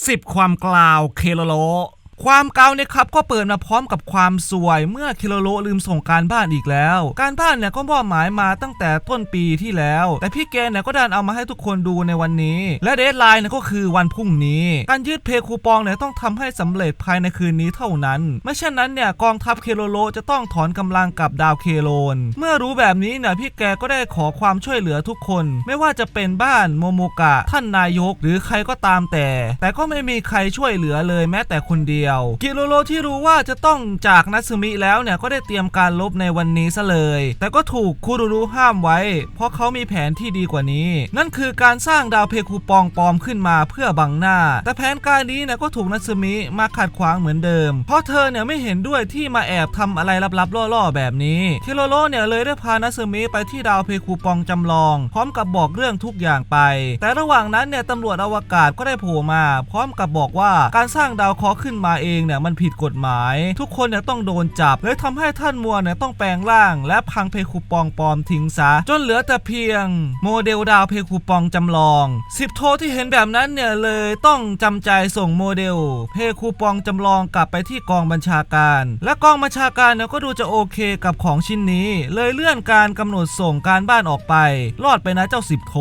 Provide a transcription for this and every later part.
10 ความกล่าวเคโลโล ความเกาเนี่ยครับก็เปิดมาพร้อมกับความสวย เมื่อเคโลโลลืมส่งการบ้านอีกแล้ว การบ้านเนี่ยก็มอบหมายมาตั้งแต่ต้นปีที่แล้ว แต่พี่แกเนี่ยก็ดันเอามาให้ทุกคนดูในวันนี้ และเดทไลน์เนี่ยก็คือวันพรุ่งนี้ การยืดเพคูปองเนี่ยต้องทำให้สำเร็จภายในคืนนี้เท่านั้น ไม่เช่นนั้นเนี่ยกองทัพเคโลโลจะต้องถอนกำลังกับดาวเคโลนเมื่อรู้แบบนี้เนี่ยพี่แกก็ได้ขอความช่วยเหลือทุกคน ไม่ว่าจะเป็นบ้านโมโมกะท่านนายก หรือใครก็ตามแต่ แต่ก็ไม่มีใครช่วยเหลือเลยแม้แต่คนเดียวกิโลโลที่รู้ว่าจะต้องจากนัสึมิแล้วเนี่ยก็ได้เตรียมการลบในวันนี้ซะเลย แต่ก็ถูกคูรุรุห้ามไว้ เพราะเขามีแผนที่ดีกว่านี้ นั่นคือการสร้างดาวเพคูปองปลอมขึ้นมาเพื่อบังหน้า แต่แผนการนี้เนี่ยก็ถูกนัสึมิมาขัดขวางเหมือนเดิม เพราะเธอเนี่ยไม่เห็นด้วยที่มาแอบทำอะไรลับๆล่อๆ แบบนี้คิโลโลเนี่ยเลยได้พานัสึมิไปที่ดาวเพคูปองจำลอง พร้อมกับบอกเรื่องทุกอย่างไป แต่ระหว่างนั้นเนี่ยตำรวจอวกาศก็ได้โผล่มา พร้อมกับบอกว่าการสร้างดาวเคราะห์ขึ้นมาเองเนี่ยมันผิดกฎหมาย ทุกคนเนี่ยต้องโดนจับเลยทำให้ท่านมัวเนี่ยต้องแปลงร่าง และพังเพคูปองปลอมทิ้งซะจนเหลือแต่เพียง โมเดลดาวเพคูปองจำลองสิบโทที่เห็นแบบนั้นเนี่ยเลยต้องจำใจส่งโมเดล เพคูปองจำลองกลับไปที่กองบัญชาการ และกองบัญชาการเนี่ยก็ดูจะโอเคกับของชิ้นนี้ เลยเลื่อนการกำหนดส่งการบ้านออกไป รอดไปนะเจ้าสิบโท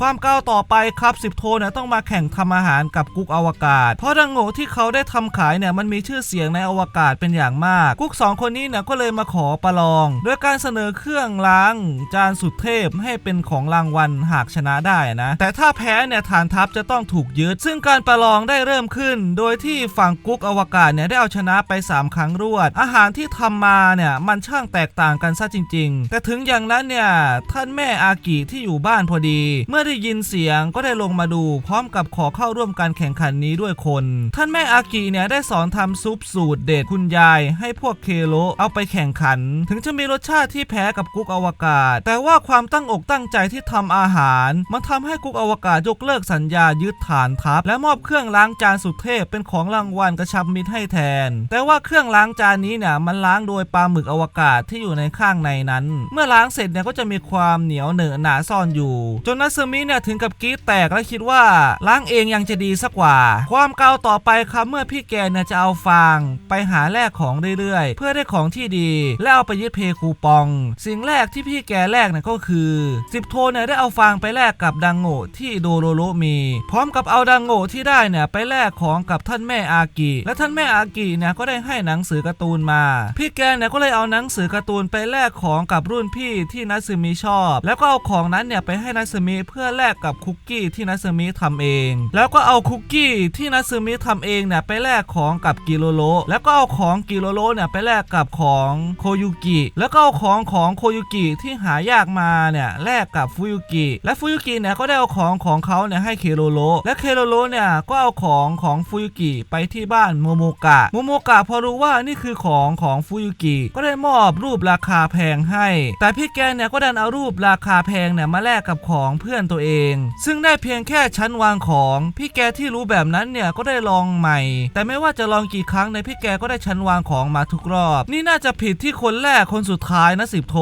ความก้าวต่อไปครับสิบโทเนี่ยต้องมาแข่งทำอาหารกับกุ๊กอวกาศ เพราะดังโง่ที่เขาได้ทำขายเนี่ยมันมีชื่อเสียงในอวกาศเป็นอย่างมากกุ๊กสองคนนี้เนี่ยก็เลยมาขอประลองด้วยการเสนอเครื่องล้าง จานสุดเทพให้เป็นของรางวัลหากชนะได้นะ แต่ถ้าแพ้เนี่ยฐานทัพจะต้องถูกยึด ซึ่งการประลองได้เริ่มขึ้น โดยที่ฝั่งกุ๊กอวกาศเนี่ยได้เอาชนะไป 3 ครั้งรวด อาหารที่ทำมาเนี่ยมันช่างแตกต่างกันซะจริง ๆ แต่ถึงอย่างนั้นเนี่ยท่านแม่อากิที่อยู่บ้านพอดี เมื่อได้ยินเสียงก็ได้ลงมาดู พร้อมกับขอเข้าร่วมการแข่งขันนี้ด้วยคน ท่านแม่อากิเนี่ยได้สอนทำซุปสูตรเด็ดคุณยายให้พวกเคโลเอาไปแข่งขัน ถึงจะมีรสชาติที่แพ้กับกุ๊กอวกาศ แต่ว่าความตั้งอกตั้งใจที่ทำอาหาร มันทำให้กุ๊กอวกาศยกเลิกสัญญายึดฐานทัพ และมอบเครื่องล้างจานสุดเทพเป็นของรางวัลกระชับมิตรให้แทน แต่ว่าเครื่องล้างจานนี้เนี่ยมันล้างโดยปลาหมึกอวกาศที่อยู่ในข้างในนั้น เมื่อล้างเสร็จเนี่ยก็จะมีความเหนียวเหนอะหนาซ่อนอยู่ จนนัสมิเนี่ยถึงกับกรีดแตกและคิดว่าล้างเองยังจะดีสักกว่า ความเกาต่อไปครับเมื่อพี่แกเนี่ยจะเอาฟางไปหาแลกของเรื่อยๆ เพื่อได้ของที่ดี และเอาไปยึดเพคูปอง สิ่งแรกที่พี่แกแลกเนี่ยก็คือสิบโทเนี่ยได้เอาฟางไปแลกกับดังโง่ที่โดโรโรมี พร้อมกับเอาดังโง่ที่ได้เนี่ยไปแลกของกับท่านแม่อากิและท่านแม่อากิเนี่ยก็ได้ให้หนังสือการ์ตูนมา พี่แกเนี่ยก็เลยเอาหนังสือการ์ตูนไปแลกของกับรุ่นพี่ที่นัตสึมิชอบ แล้วก็เอาของนั้นเนี่ยไปให้นัตสึมิเพื่อแลกกับคุกกี้ที่นัตสึมิทำเอง แล้วก็เอาคุกกี้ที่นัตสึมิทำเองเนี่ยไปแลกของกับกิโลโล แล้วก็เอาของกิโลโลเนี่ยไปแลกกับของโคยุกิ แล้วก็เอาของของโคยุกิที่หายากมาเนี่ยแลกกับฟุยุกิ และฟุยุกิเนี่ยก็ได้เอาของของเขาเนี่ยให้เคโลโล และเคโลโลเนี่ยก็เอาของของฟุยุกิไปที่บ้านโมโมกะ โมโมกะพอรู้ว่านี่คือของของฟุยุกิ ก็ได้มอบรูปราคาแพงให้ แต่พี่แกเนี่ยก็ดันเอารูปราคาแพงเนี่ยมาแลกกับของเพื่อนตัวเอง ซึ่งได้เพียงแค่ชั้นวางของ พี่แกที่รู้แบบนั้นเนี่ยก็ได้ลองใหม่ แต่ไม่ว่าจะลองกี่ครั้งในพี่แกก็ได้ชั้นวางของมาทุกรอบ นี่น่าจะผิดที่คนแรกคนสุดท้ายนะสิบโท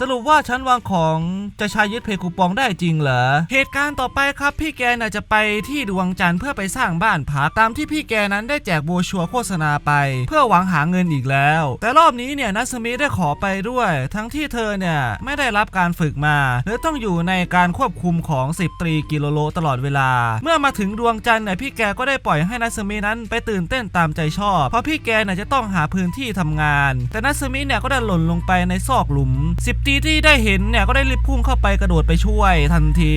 สรุปว่าชั้นวางของจะใช้ยึดเพคูปองได้จริงเหรอ เหตุการณ์ต่อไปครับพี่แกน่ะจะไปที่ดวงจันทร์เพื่อไปสร้างบ้านพักตามที่พี่แกนั้นได้แจกโบชัวโฆษณาไป เพื่อหวังหาเงินอีกแล้ว แต่รอบนี้เนี่ยนัสมิได้ขอไปด้วย ทั้งที่เธอเนี่ยไม่ได้รับการฝึกมาหรือต้องอยู่ในการควบคุมของสิบตรีกิโลโลตลอดเวลา เมื่อมาถึงดวงจันทร์เนี่ยพี่แกก็ได้ปล่อยให้นัสมินั้นไปตื่นเต้นตามใจชอบ เพราะพี่แกน่ะจะต้องหาพื้นที่ทำงาน แต่นัสมิเนี่ยก็ได้หล่นลงไปในซอกหลุมสิบตีที่ได้เห็นเนี่ยก็ได้รีบพุ่งเข้าไปกระโดดไปช่วยทันที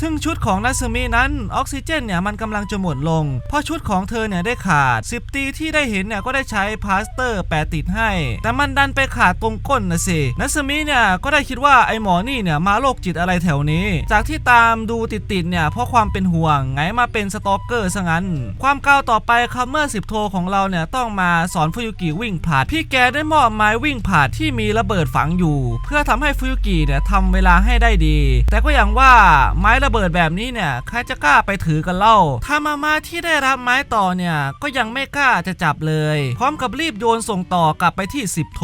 ซึ่งชุดของนัสมินั้นออกซิเจนเนี่ยมันกำลังจะหมดลง เพราะชุดของเธอเนี่ยได้ขาดสิบตีที่ได้เห็นเนี่ยก็ได้ใช้พลาสเตอร์แปะติดให้ แต่มันดันไปขาดตรงก้นนะสินัสมิเนี่ยก็ได้คิดว่าไอหมอนี่เนี่ยมาโรคจิตอะไรแถวนี้ จากที่ตามดูติดๆเนี่ยเพราะความเป็นห่วงไงมาเป็นสตอกเกอร์ซะงั้น ความก้าวต่อไปครับเมื่อสิบโทของเราเนี่ยต้องมาสอนฟุยุกิวิ่งผาด พี่แกได้มอบไม้วิ่งผาดที่มีระเบิดฝังอยู่ เพื่อทำให้ฟุยุกิเนี่ยทำเวลาให้ได้ดี แต่ก็อย่างว่าไม้ระเบิดแบบนี้เนี่ยใครจะกล้าไปถือกันเล่าทามามาที่ได้รับไม้ต่อเนี่ยก็ยังไม่กล้าจะจับเลย พร้อมกับรีบโยนส่งต่อกลับไปที่ 10 โท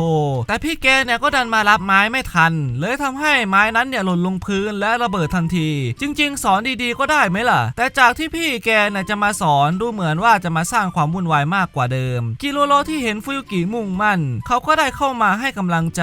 แต่พี่แกเนี่ยก็ดันมารับไม้ไม่ทัน เลยทำให้ไม้นั้นเนี่ยหล่นลงพื้นและระเบิดทันที จริง ๆ สอนดีๆก็ได้ไหมล่ะ แต่จากที่พี่แกเนี่ยจะมาสอนดูเหมือนว่าจะมาสร้างความวุ่นวายมากกว่าเดิม กิโลโลที่เห็นฟุยุกิมุ่งมั่น เขาก็ได้เข้ามาให้กำลังใจ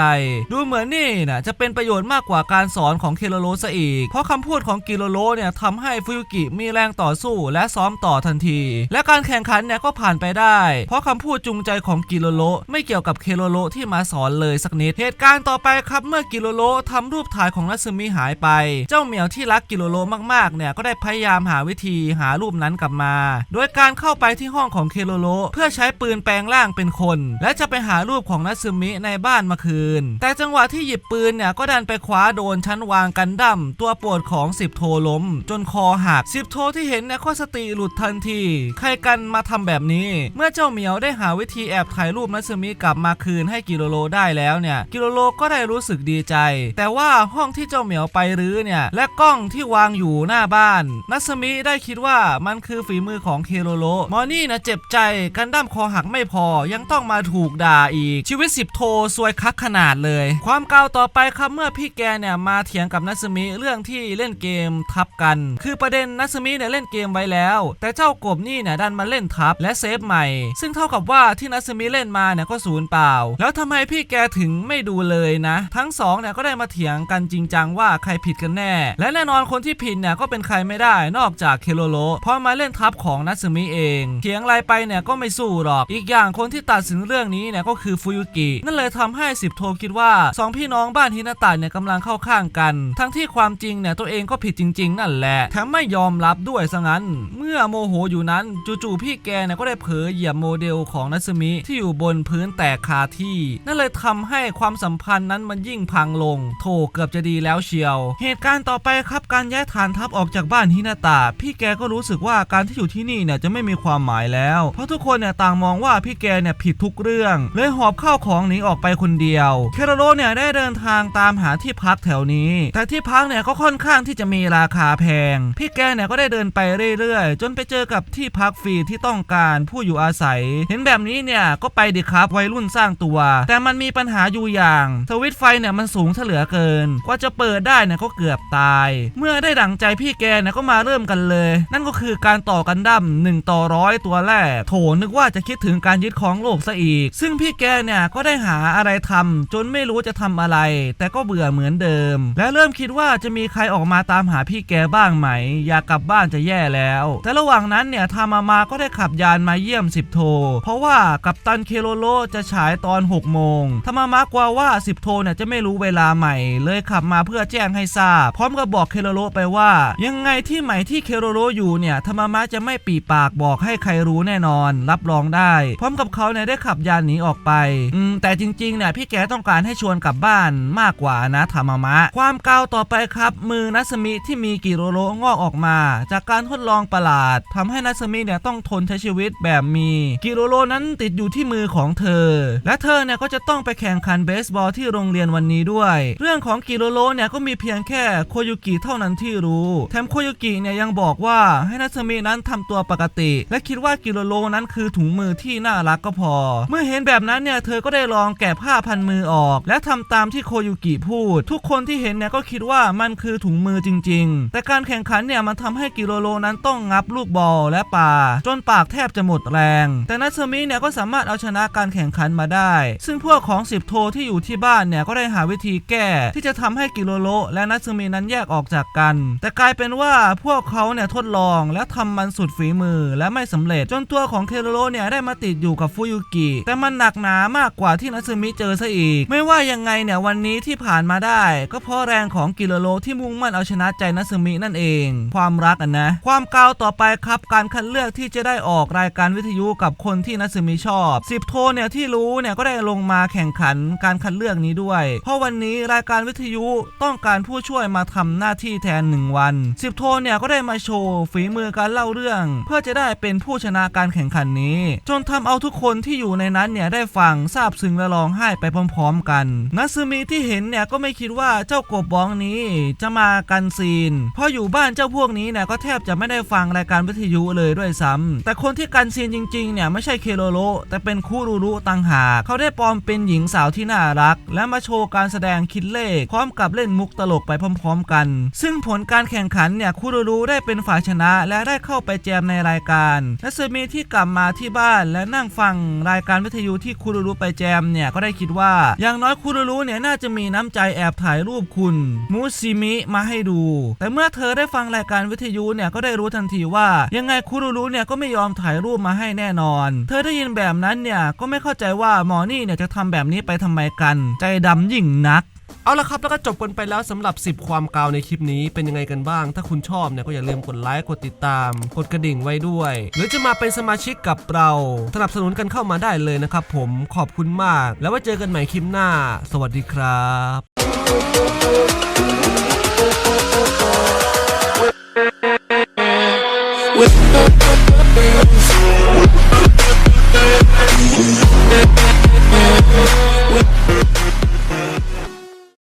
ดูเหมือนนี่นะจะเป็นประโยชน์มากกว่าการสอนของเคโลโลซะอีก เพราะคำพูดของกิโลโลเนี่ยทำให้ฟุยุกิมีแรงต่อสู้และซ้อมต่อทันที และการแข่งขันเนี่ยก็ผ่านไปได้ เพราะคำพูดจูงใจของกิโลโลไม่เกี่ยวกับเคโลโลที่มาสอนเลยสักนิด เหตุการณ์ต่อไปครับเมื่อกิโลโลทำรูปถ่ายของนัตสึมิหายไป เจ้าเหมียวที่รักกิโลโลมากๆเนี่ยก็ได้พยายามหาวิธีหารูปนั้นกลับมา โดยการเข้าไปที่ห้องของเคโลโลเพื่อใช้ปืนแปลงร่างเป็นคน และจะไปหารูปของนัตสึมิในบ้านมาคืน แต่จังหวะที่หยิบปืนเนี่ยก็ดันไปคว้าโดนชั้นวางกันดั้มตัวปรดของสิบโทล้ม จนคอหักสิบโทที่เห็นเนี่ยก็สติหลุดทันที ใครกันมาทำแบบนี้ เมื่อเจ้าเหมียวได้หาวิธีแอบถ่ายรูปนัตสึมิกลับมาคืนให้กิโลโลได้แล้วเนี่ยกิโลโลก็ได้รู้สึกดีใจ แต่ว่าห้องที่เจ้าเหมียวไปรื้อเนี่ยและกล้องที่วางอยู่หน้าบ้าน นัตสึมิได้คิดว่ามันคือฝีมือของเคโลโลมอนี่นะเจ็บใจกันดั้มคอหักไม่พอยังต้องมาถูกด่าอีกชีวิตสิบโทซวยคักขนาดเลย ความกาวต่อไปครับเมื่อพี่แกเนี่ยมาเถียงกับนัสมิเรื่องที่เล่นเกมทับกัน คือประเด็นนัสมิเนี่ยเล่นเกมไว้แล้ว แต่เจ้ากบนี่เนี่ยดันมาเล่นทับและเซฟใหม่ ซึ่งเท่ากับว่าที่นัสมิเล่นมาเนี่ยก็ศูนย์เปล่า แล้วทำไมพี่แกถึงไม่ดูเลยนะ ทั้งสองเนี่ยก็ได้มาเถียงกันจริงจังว่าใครผิดกันแน่ และแน่นอนคนที่ผิดเนี่ยก็เป็นใครไม่ได้นอกจากเคโลโลเพราะมาเล่นทับของนัสมิเองเถียงอะไรไปเนี่ยก็ไม่สู้หรอก อีกอย่างคนที่ตัดสินเรื่องนี้เนี่ยก็คือฟุยุกินั่นเลยทำให้สิบโทคิดว่าสองพี่น้องบ้านฮินาตะเนี่ยกำลังเข้าข้างกัน ทั้งที่ความจริงเนี่ยตัวเองก็ผิดจริง ๆ นั่นแหละแถมไม่ยอมรับด้วยซะงั้น เมื่อโมโหอยู่นั้นจู่ๆพี่แกเนี่ยก็ได้เผลอเหยียบโมเดลของนัตสึมิที่อยู่บนพื้นแตกคาที่ นั่นเลยทำให้ความสัมพันธ์นั้นมันยิ่งพังลง โถเกือบจะดีแล้วเชียว เหตุการณ์ต่อไปครับการย้ายฐานทัพออกจากบ้านฮินาตะพี่แกก็รู้สึกว่าการที่อยู่ที่นี่เนี่ยจะไม่มีความหมายแล้วเราะทุกคนเนี่ยต่างมองว่าพี่แกเนี่ยผิดทุกเรื่องเลยหอบข้าวของหนีออกไปคนเดียว เคโรโรเนี่ยได้เดินทางตามหาที่พักแถวนี้ แต่ที่พักเนี่ยก็ค่อนข้างที่จะมีราคาแพง พี่แกเนี่ยก็ได้เดินไปเรื่อยๆ จนไปเจอกับที่พักฟรีที่ต้องการผู้อยู่อาศัย เห็นแบบนี้เนี่ยก็ไปดิครับวัยรุ่นสร้างตัว แต่มันมีปัญหาอยู่อย่างสวิตไฟเนี่ยมันสูงเฉลือเกิน กว่าจะเปิดได้เนี่ยก็เกือบตาย เมื่อได้ดังใจพี่แกเนี่ยก็มาเริ่มกันเลย นั่นก็คือการต่อกันดั้ม1ต่อร้อยตัวแรกโถนึกว่าจะคิดถึงการยึดครองโลกซะอีก ซึ่งพี่แกเนี่ยก็ได้หาอะไรทำจนไม่รู้จะทำอะไร แต่ก็เบื่อเหมือนเดิม และเริ่มคิดว่าจะมีใครออกมาตามหาพี่แกบ้างไหม อยากกลับบ้านจะแย่แล้ว แต่ระหว่างนั้นเนี่ยทามามาก็ได้ขับยานมาเยี่ยมสิบโท เพราะว่ากัปตันเคโลโลจะฉายตอน 6 โมงทามามากลัวว่าสิบโทเนี่ยจะไม่รู้เวลาใหม่ เลยขับมาเพื่อแจ้งให้ทราบ พร้อมกับบอกเคโลโลไปว่า ยังไงที่ใหม่ที่เคโลโลอยู่เนี่ยทามามะจะไม่ปีปากบอกให้ใครรู้แน่นอนรับรองได้พร้อมกับเขาเนี่ยได้ขับยานหนีออกไปอืมแต่จริงๆเนี่ยพี่แกต้องการให้ชวนกลับบ้านมากกว่านะทามมะ ความกาวต่อไปครับมือนัสมิที่มีกิโลโลงอกออกมา จากการทดลองประหลาดทำให้นัสมิเนี่ยต้องทนใช้ชีวิตแบบมีกิโลโลนั้นติดอยู่ที่มือของเธอ และเธอเนี่ยก็จะต้องไปแข่งขันเบสบอลที่โรงเรียนวันนี้ด้วย เรื่องของกิโลโลเนี่ยก็มีเพียงแค่โคยุกิเท่านั้นที่รู้แถมโคยุกิเนี่ยยังบอกว่าให้นัสมินั้นทำตัวปกติ และคิดว่ากิโลโลนั้นคือถุงมือที่น่ารักก็พอ เมื่อเห็นแบบนั้นเนี่ยเธอก็ได้ลองแกะผ้าพันมือออก และทำตามที่โคยุกิพูด ทุกคนที่เห็นเนี่ยก็คิดว่ามันคือถุงมือจริง ๆ แต่การแข่งขันเนี่ยมันทำให้กิโลโลนั้นต้องงับลูกบอลและปาจนปากแทบจะหมดแรง แต่นัสมิเนี่ยก็สามารถเอาชนะการแข่งขันมาได้ ซึ่งพวกของสิบโทที่อยู่ที่บ้านเนี่ยก็ได้หาวิธีแก้ ที่จะทำให้กิโลโลและนัสมินั้นแยกออกจากกัน แต่กลายเป็นว่าพวกเขาเนี่ยทดลองและทำมันสุดฝีมือและไม่สำเร็จจนตัวของของเคโลโลเนี่ยได้มาติดอยู่กับฟูยุกิ แต่มันหนักหนามากกว่าที่นัสมิเจอซะอีก ไม่ว่ายังไงเนี่ยวันนี้ที่ผ่านมาได้ ก็เพราะแรงของกิโลโลที่มุ่งมั่นเอาชนะใจนัสมินั่นเอง ความรักอะนะ ความกาวต่อไปครับการคัดเลือกที่จะได้ออกรายการวิทยุกับคนที่นัสมิชอบสิบโทเนี่ยที่รู้เนี่ยก็ได้ลงมาแข่งขันการคัดเลือกนี้ด้วย เพราะวันนี้รายการวิทยุต้องการผู้ช่วยมาทำหน้าที่แทนหนึ่งวันสิบโทเนี่ยก็ได้มาโชว์ฝีมือการเล่าเรื่อง เพื่อจะได้เป็นผู้ชนะการแข่งขันนี้ จนทำเอาทุกคนที่อยู่ในนั้นเนี่ยได้ฟังซาบซึ้งและร้องไห้ไปพร้อม ๆ กันนัซึมิที่เห็นเนี่ยก็ไม่คิดว่าเจ้ากบบ้องนี้จะมากันซีน เพราะอยู่บ้านเจ้าพวกนี้เนี่ยก็แทบจะไม่ได้ฟังรายการวิทยุเลยด้วยซ้ำแต่คนที่กันซีนจริงๆเนี่ยไม่ใช่เคโรโรแต่เป็นคูรูรุตังหากเขาได้ปลอมเป็นหญิงสาวที่น่ารัก และมาโชว์การแสดงคิดเลขพร้อมกับเล่นมุกตลกไปพร้อม ๆ กัน ซึ่งผลการแข่งขันเนี่ยคูรูรุได้เป็นฝ่ายชนะและได้เข้าไปแจมในรายการและซึมิที่กลับมาที่บ้านและนั่งฟังรายการวิทยุที่คูรูรุไปแจมเนี่ยก็ได้คิดว่า อย่างน้อยคูรูรุเนี่ยน่าจะมีน้ำใจแอบถ่ายรูปคุณมูซิมิมาให้ดู แต่เมื่อเธอได้ฟังรายการวิทยุเนี่ยก็ได้รู้ทันทีว่า ยังไงคูรูรุเนี่ยก็ไม่ยอมถ่ายรูปมาให้แน่นอน เธอได้ยินแบบนั้นเนี่ยก็ไม่เข้าใจว่าหมอนี่เนี่ยจะทำแบบนี้ไปทำไมกัน ใจดำยิ่งนัก เอาละครับแล้วก็จบกันไปแล้วสำหรับ 10 ความกาวในคลิปนี้เป็นยังไงกันบ้าง ถ้าคุณชอบเนี่ยก็อย่าลืมกดไลค์กดติดตาม กดกระดิ่งไว้ด้วย หรือจะมาเป็นสมาชิกกับเรา สนับสนุนกันเข้ามาได้เลยนะครับผมขอบคุณมาก แล้วไว้เจอกันใหม่คลิปหน้า สวัสดีครับ